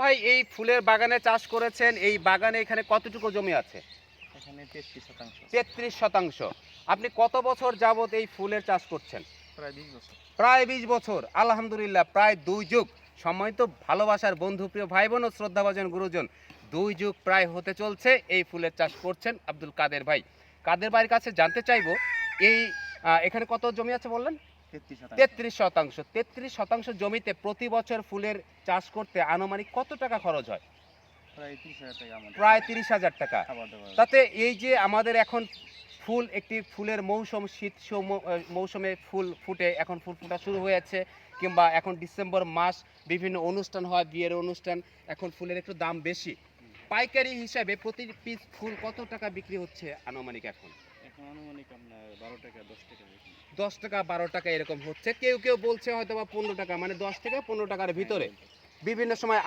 ভাই এই ফুলের বাগানে চাষ করেছেন এই বাগানে এখানে কতটুকু জমি আছে? এখানে তেত্রিশ শতাংশ। তেত্রিশ শতাংশ। আপনি কত বছর যাবত এই ফুলের চাষ করছেন? প্রায় বিশ বছর। প্রায় বিশ বছর। আলহামদুলিল্লাহ প্রায় দুই যুগ। সময় তো ভালোবাসার বন্ধু প্রিয় ভাই বোন ও শ্রদ্ধাভাজন গুরুজন দুই যুগ প্রায় হতে চলছে এই ফুলের চাষ করছেন আব্দুল কাদের ভাই। কাদের ভাইয়ের কাছে জানতে চাইব এই এখানে কত জমি আছে বললেন? তেত্রিশ শতাংশ। তেত্রিশ শতাংশ। জমিতে প্রতি বছর ফুলের চাষ করতে আনুমানিক কত টাকা খরচ হয়? প্রায় তিরিশ হাজার টাকা তাতে এই যে আমাদের এখন ফুল একটি ফুলের মৌসুম শীত সৌম- মৌসুমে ফুল ফুটে এখন ফুল ফোটা শুরু হয়েছে কিংবা এখন ডিসেম্বর মাস বিভিন্ন অনুষ্ঠান হয় বিয়ের অনুষ্ঠান এখন ফুলের একটু দাম বেশি। পাইকারি হিসাবে প্রতি পিস ফুল কত টাকা বিক্রি হচ্ছে আনুমানিক এখন? এখন আনুমানিক আপনার বারো টাকা দশ টাকা। দশ টাকা বারো টাকা এরকম হচ্ছে। কেউ কেউ বলছে হয়তো বা পনেরো টাকা মানে দশ থেকে পনেরো টাকার ভিতরে। বিভিন্ন সময়